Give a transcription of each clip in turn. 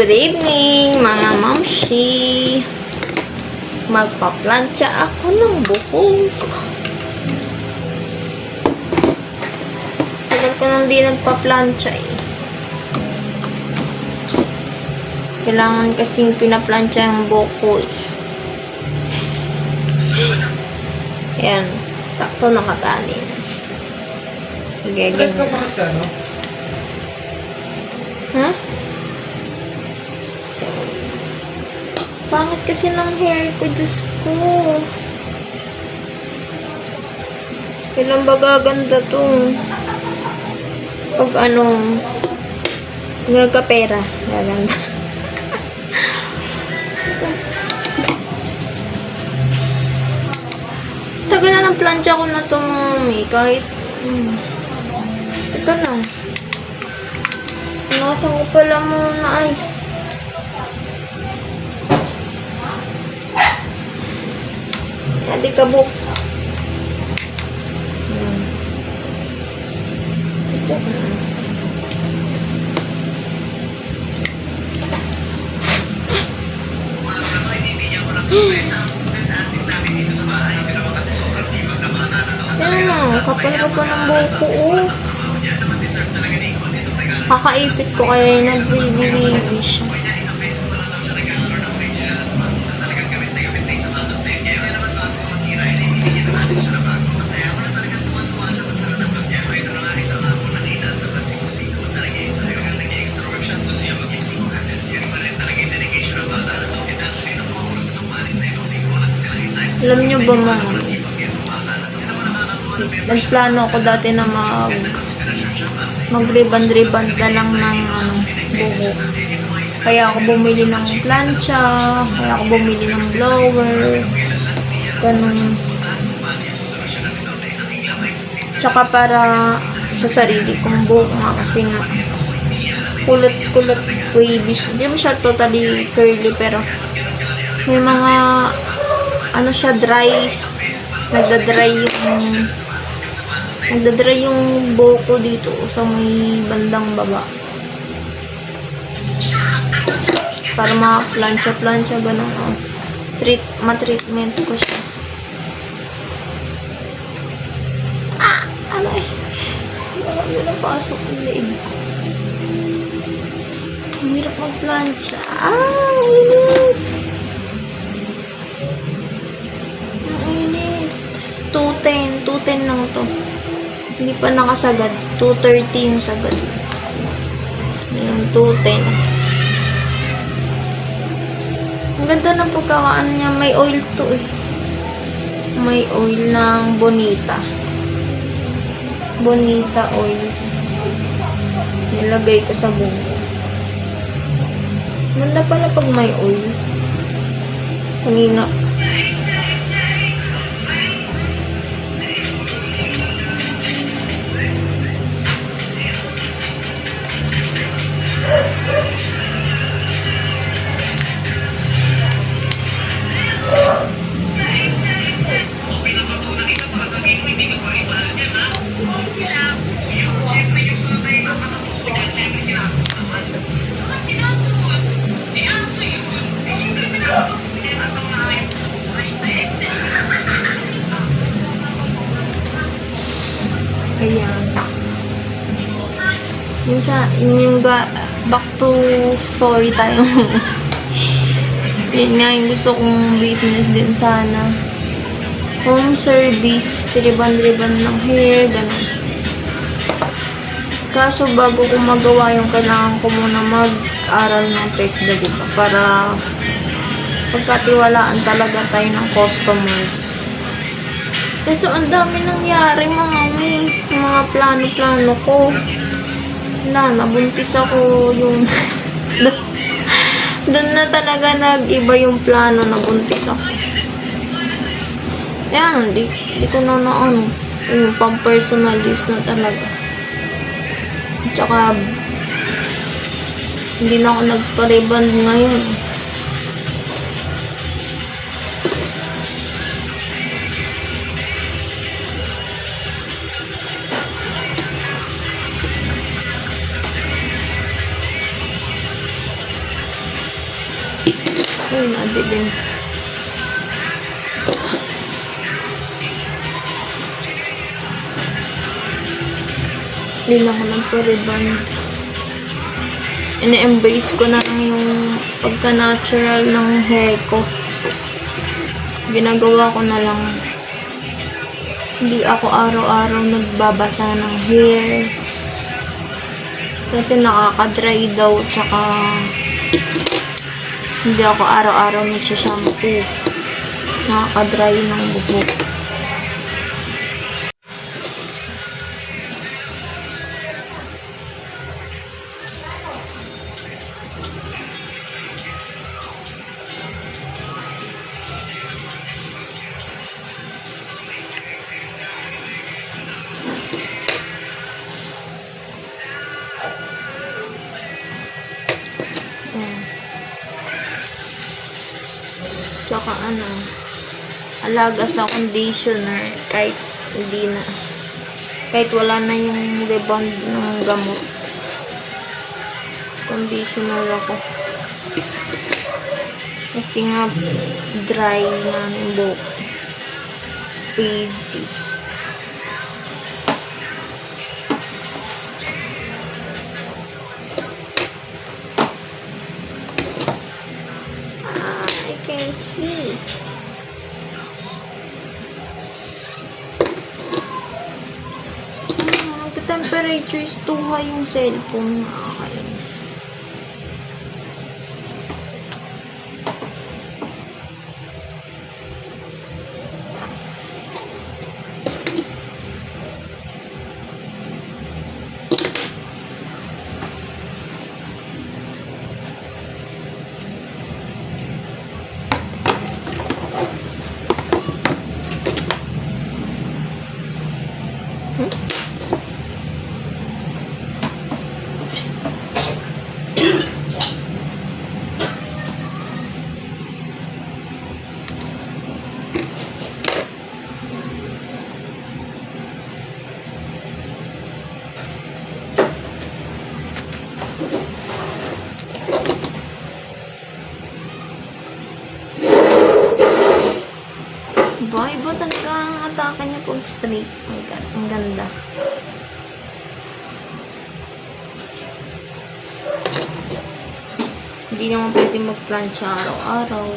Good evening, mga mamshi. Magpa-plancha ako ng buhok. Tagal ko nang di nagpa-plancha eh. Kailangan kasing pinaplantsa yung buhok ko eh. Ayan. Sakto nakatanin. Sige, Bakit ka ganyan. pa sa ano? Ha? Pangit kasi ng hair ko, Diyos ko. Kailan ba gaganda to? Pag ano, nagkapera, gaganda. Tagal na ng plancha ko na to, mami. Kahit, hmm. ito lang. Nasa ko pala muna ay. Buk. Hmm. Ito. Yan, kapal ka pa ng buko, oh. Kakaipit ko kaya yung nag-baby siya. Alam niyo ba mga nagplano ako dati na mag mag-ribbon-ribbon na lang ng ano, buhok. Kaya ako bumili ng plancha, kaya ako bumili ng blower, ganun. Tsaka para sa sarili kong buhok nga kasi nga kulot-kulot wavy siya. Hindi mo siya totally curly pero may mga ano siya dry nagda-dry yung nagda-dry yung buhok ko dito sa may bandang baba. Para ma-plancha-plancha ganun oh. treat ma-treatment ko siya. Ah ano eh. Baka may napasok yung leeg ko? Ang hirap mag-plancha. Ah ang 210 210 lang to. Hindi pa nakasagad. 230 yung sagad. Yung 210 ang ganda ng pagkakaan niya. May oil to eh. May oil ng bonita. Bonita oil. Nilagay ko sa buko ganda pala pag may oil. Kanina Ayan. Yung sa, yun yung back to story tayo. yun nga yung gusto kong business din sana. Home service, riban-riban ng hair, ganun. Kaso bago ko magawa yung kailangan ko muna mag-aral ng TESDA, di ba? Para pagkatiwalaan talaga tayo ng customers. Kasi ang dami nangyari mga may mga plano-plano ko. Wala, nabuntis ako yung... Doon na talaga nag-iba yung plano, nabuntis ako. Yan, di, di ko na na ano, yung pang personal use na talaga. Tsaka, hindi na ako nagpa-reband ngayon. Hindi na ako nagpa-reband. Ina-embrace ko na lang yung pagka-natural ng hair ko. Ginagawa ko na lang. Hindi ako araw-araw nagbabasa ng hair. Kasi nakaka-dry daw, tsaka hindi ako araw-araw nagsashampoo. Nakaka-dry ng buhok. Tsaka ano, alaga sa conditioner kahit hindi na, kahit wala na yung rebound ng gamot. Conditioner ako. Kasi nga, dry na yung buhok. Frizzy. Temperature is too high yung cellphone. Nakakainis. Ba, iba talaga ang pag straight. Ang, ang ganda. Hindi naman pwede mag-plancha araw-araw.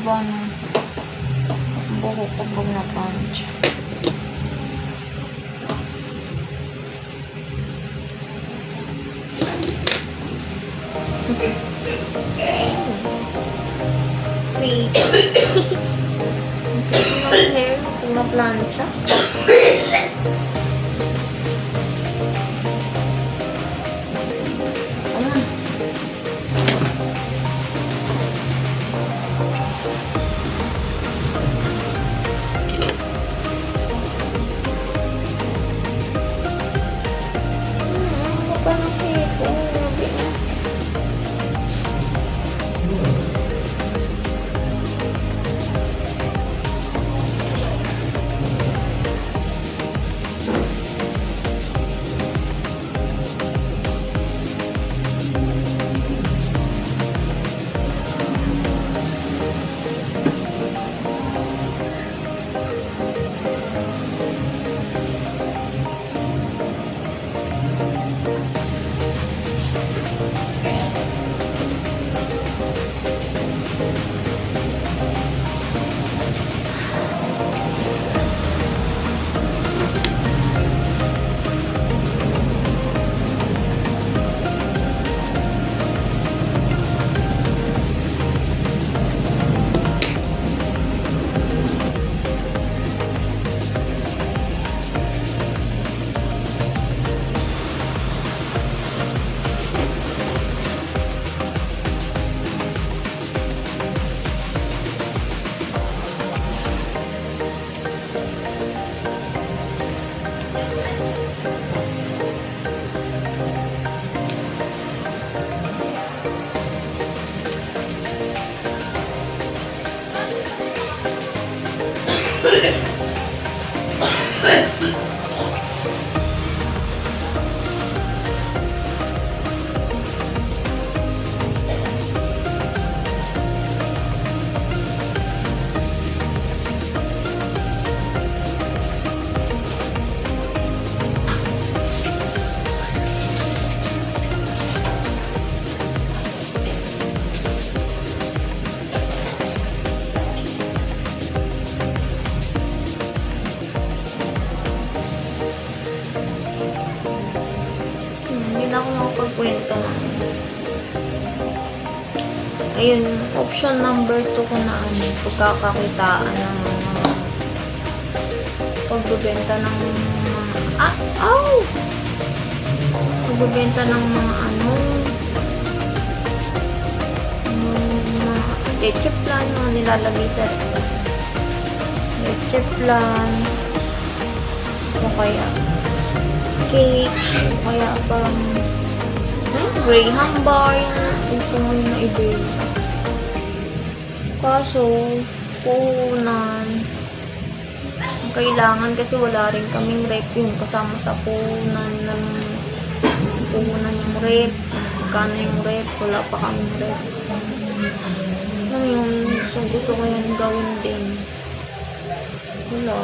Haba na. Buhok ko pag na-punch. Wait. Ang hair kung na-plancha. Ayun, option number 2 ko na ano, pagkakakitaan ng mga pagbebenta ng mga, ah, ow! Pagbebenta ng mga ano, mga leche plan, mga nilalagay sa leche plan, o kaya cake, o kaya parang hmm, graham bar, yung gusto mo yung naibenta. Kaso, punan, ang kailangan kasi wala rin kaming rep yung kasama sa punan ng punan yung rep. Magkano yung rep, wala pa kaming rep. Mo yun, gusto, gusto ko yan gawin din. Wala.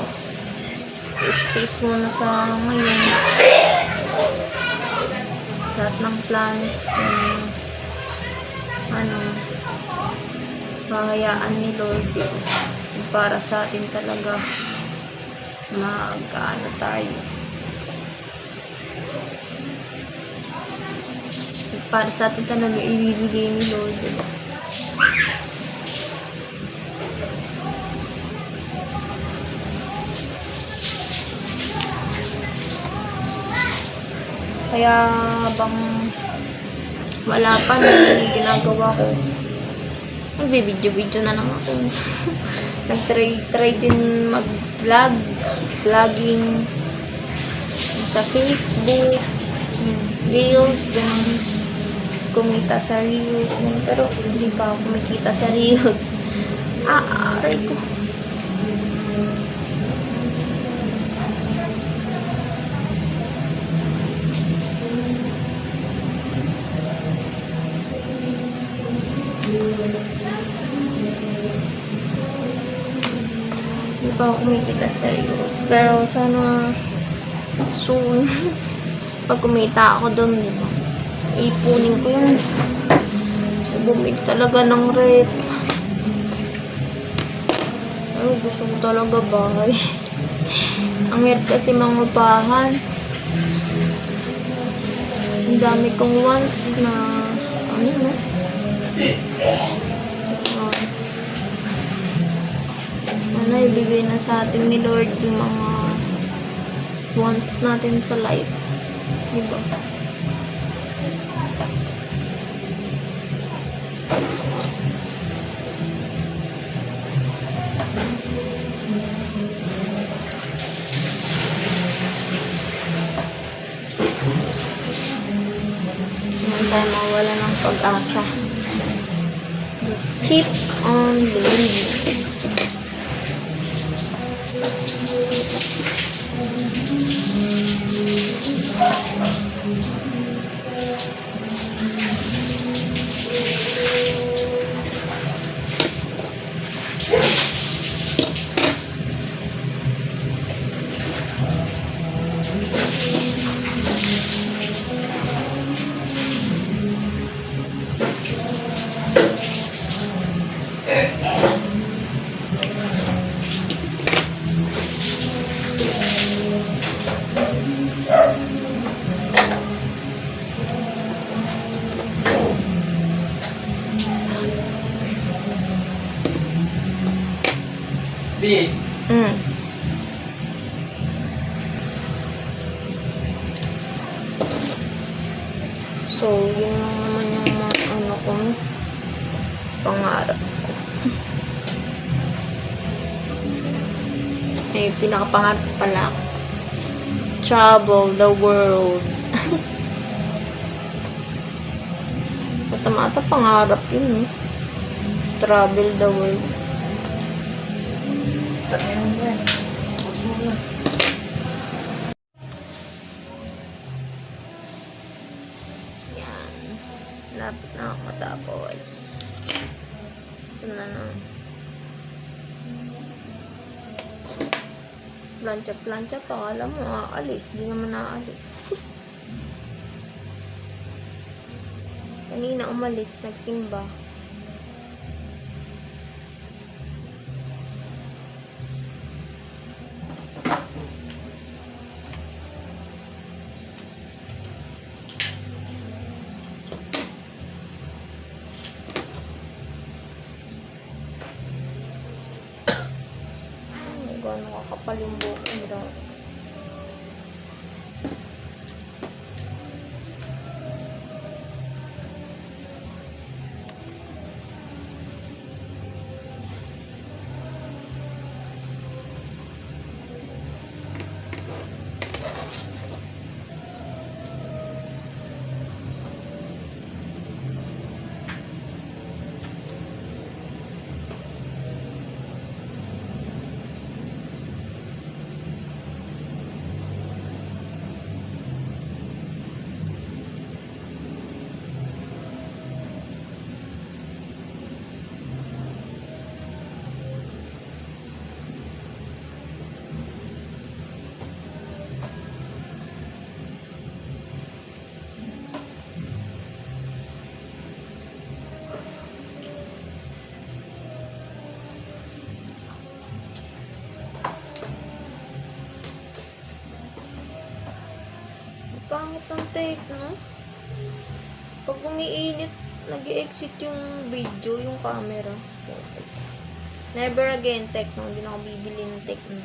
Stays muna sa ngayon. Lahat ng plans kung ano, bahayaan ni Lord yun. Para sa atin talaga mag-ano tayo. Para sa atin talaga ibibigay ni Lord. Diba? Kaya bang wala pa na yung ginagawa ko. Nagbe-video-video na lang ako. Nag-try try din mag-vlog, vlogging sa Facebook, mm, Reels, ganun. Kumita sa Reels. Pero hindi pa ako kumikita sa Reels. Ah, aray ko. Pa ako kumikita Reels. Pero sana soon, pag kumita ako doon, di ba? Ipunin ko yun. So, bumili talaga ng rep. Pero gusto ko talaga bahay. Ang hirap kasi mangupahan. Ang dami kong wants na ano no? Sana ibigay na sa atin ni Lord yung mga wants natin sa life. Diba? Hindi tayo mawala ng pag-asa. Just keep on believing. Thank you. B. Mm. So, yun lang naman yung mga ano kong pangarap ko. Ay, pinakapangarap ko pala. Travel the world. Matamata pangarap yun, eh. Travel the world. Yan. Lapit na ako matapos. Ito na na. Plancha-plancha pa. Alam mo, aalis. Di naman naalis. Kanina umalis. Nagsimba. Diba? gano'ng kakapal yung buhok niya. Pangit ang take, no? Pag umiinit, nag exit yung video, yung camera. Never again, tech, no? Hindi na ako bibili ng tech, no?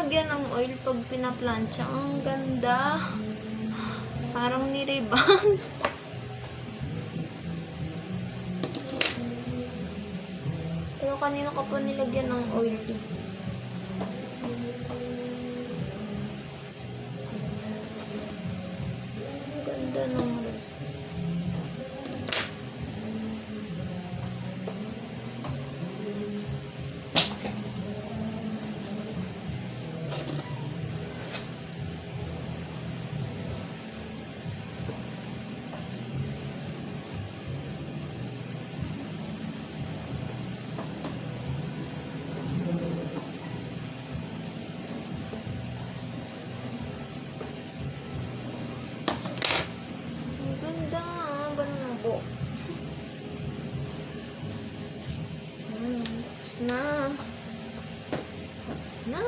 Pala nilalagyan ng oil pag pinaplansya? Ang ganda. Parang niriband. Pero kanina ka pa nilagyan ng oil. Ang na. Tapos na.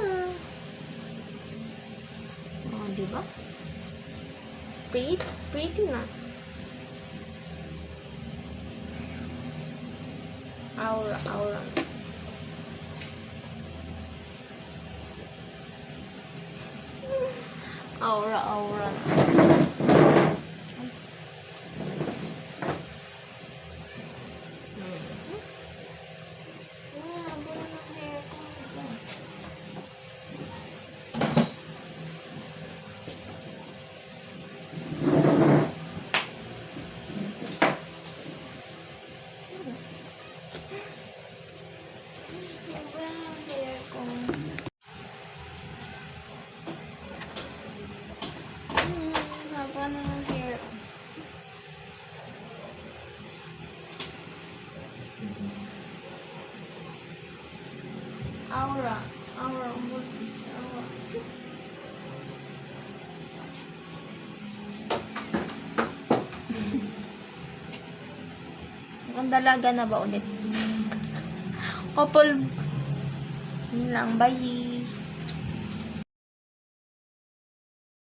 Oh, di ba? Pretty, pretty na. Aura, aura. Aura, aura. Dalaga na ba ulit? Couple. Lang. Bye.